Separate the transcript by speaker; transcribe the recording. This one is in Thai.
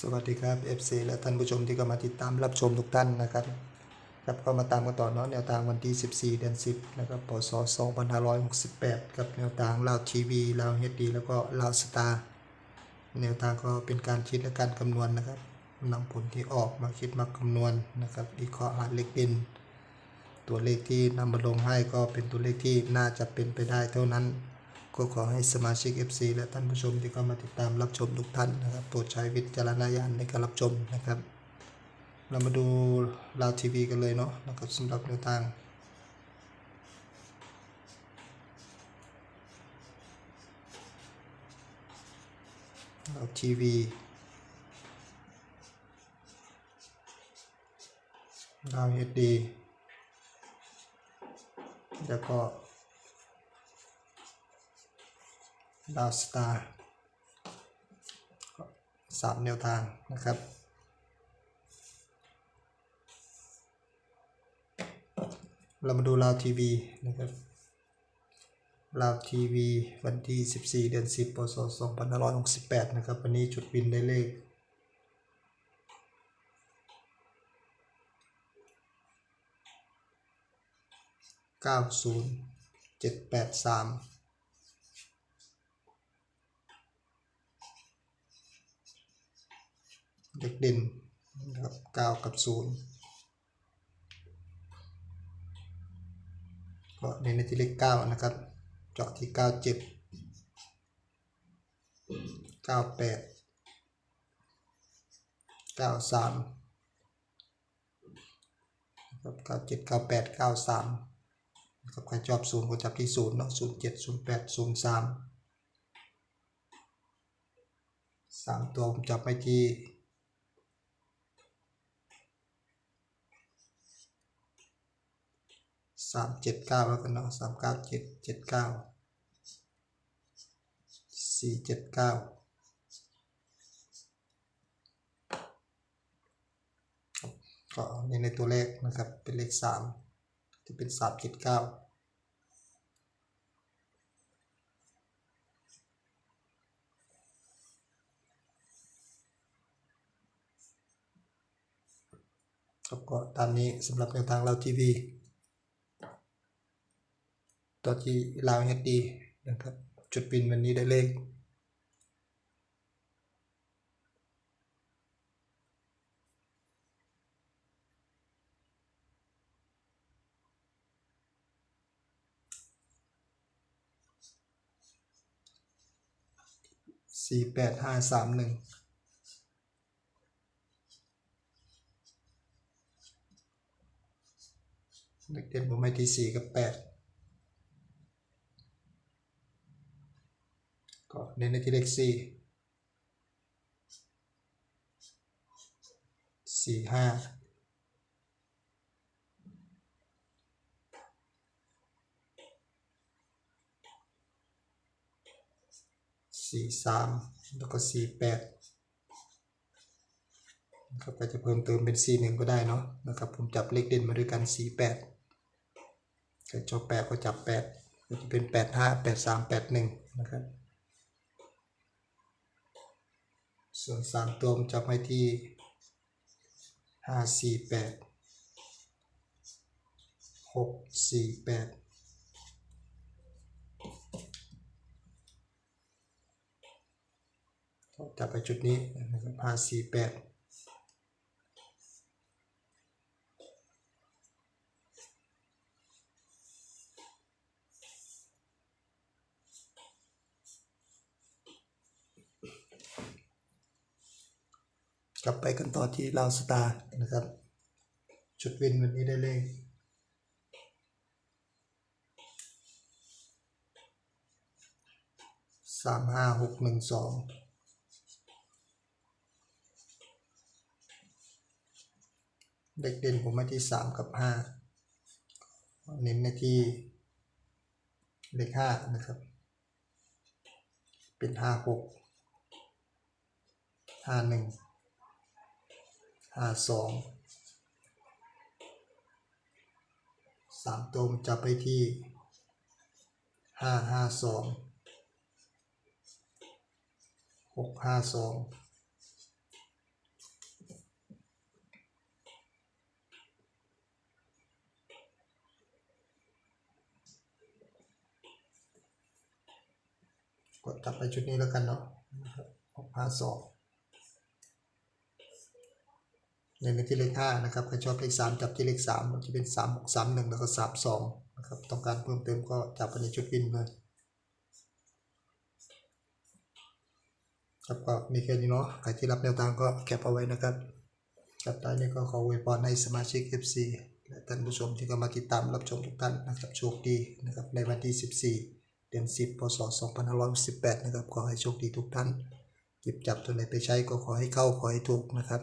Speaker 1: สวัสดีครับ FC และท่านผู้ชมที่เข้ามาติดตามรับชมทุกท่านนะครับครับก็มาตามกันต่อเนาะแนวทางวันที่ 14 เดือน 10 นะครับพศ2568 กับแนวทางลาวทีวีลาวเฮดดีแล้วก็ลาวสตาร์แนวทางก็เป็นการคิดและการคำนวณนะครับนำผลที่ออกมาคิดมาคำนวณนะครับวิเคราะห์หาเลขเด่นตัวเลขที่นำมาลงให้ก็เป็นตัวเลขที่น่าจะเป็นไปได้เท่านั้น ก็ขอให้สมาชิก FC และท่านผู้ชมที่เข้ามาติดตามรับชมทุกท่านนะครับโปรดใช้วิจารณญาณในการรับชมนะครับ เรามาดูลาวทีวีกันเลยเนาะนะครับสำหรับแนวทางลาวทีวีลาวเฮดดีแล้วก็ ดาวสตาร์สามแนวทางนะครับ เรามาดูลาวทีวีนะครับลาวทีวีวันที่ 14 เดือน 10 พศ 2568 นะครับ วันนี้จุดบินได้เลข 90783 เด็กเด่นนะครับเก้ากับศูนย์ก็ในในที่เลขเก้านะครับ เจาะที่เก้าเจ็ดเก้าแปดเก้าสามนะครับเก้าเจ็ดเก้าแปดเก้าสามนะครับใครชอบศูนย์ก็จับที่ศูนย์เนาะศูนย์เจ็ดศูนย์แปดศูนย์สามสามตัวผมจับไปที่ สามเจ็ดเก้าแล้วกันเนาะสามเก้าเจ็ดเจ็ดเก้าสี่เจ็ดเก้าก็ในในตัวเลขนะครับเป็นเลขสามที่เป็นสามเจ็ดเก้าครับก็ตามนี้สำหรับแนวทางเราทีวี ตัวที่ลาวเฮดดีนะครับ จุดบินวันนี้ได้เลขสี่แปดห้าสามหนึ่งเด็กเด่นผมให้ที่สี่กับแปด ก็ เน้นในที่เลขสี่สี่ห้าสี่สามแล้วก็สี่แปดนะครับก็จะเพิ่มเติมเป็นสี่หนึ่งก็ได้เนาะนะครับผมจับเลขเด่นมาด้วยกันสี่แปดใครชอบแปดก็จับแปดก็จะเป็นแปดห้าแปดสามแปดหนึ่งนะครับ ส่วนสามตัวจับให้ที่ห้าสี่แปดหกสี่แปดจับไปจุดนี้นะครับห้าสี่แปด กลับไปกันต่อที่ลาวสตาร์นะครับจุดวินวันนี้ได้เลขสามห้าหกหนึ่งสองเด็กเด่นผมมาที่สามกับห้าเน้นในที่เลขห้านะครับ เป็นห้าหกห้าหนึ่ง ห้าสองสามตรงจับไปที่ห้าห้าสองหกห้าสองกดจับไปชุดนี้แล้วกันเนาะหกห้าสอง ในในที่เลขห้านะครับใครชอบเลขสามจับที่เลขสามมันจะเป็นสามหกสามหนึ่งแล้วก็สามสองนะครับต้องการเพิ่มเติมก็จับไปในชุดวินเลยครับก็มีแค่นี้เนาะใครที่รับแนวทางก็แคปเอาไว้นะครับครับท้ายนี้ก็ขออวยพรให้สมาชิก FC และท่านผู้ชมที่เข้ามาติดตามรับชมทุกท่านนะครับโชคดีนะครับในวันที่ 14 เดือน 10 พศ 2518 นะครับขอให้โชคดีทุกท่านหยิบจับตัวไหนไปใช้ก็ขอให้เข้าขอให้ถูกนะครับ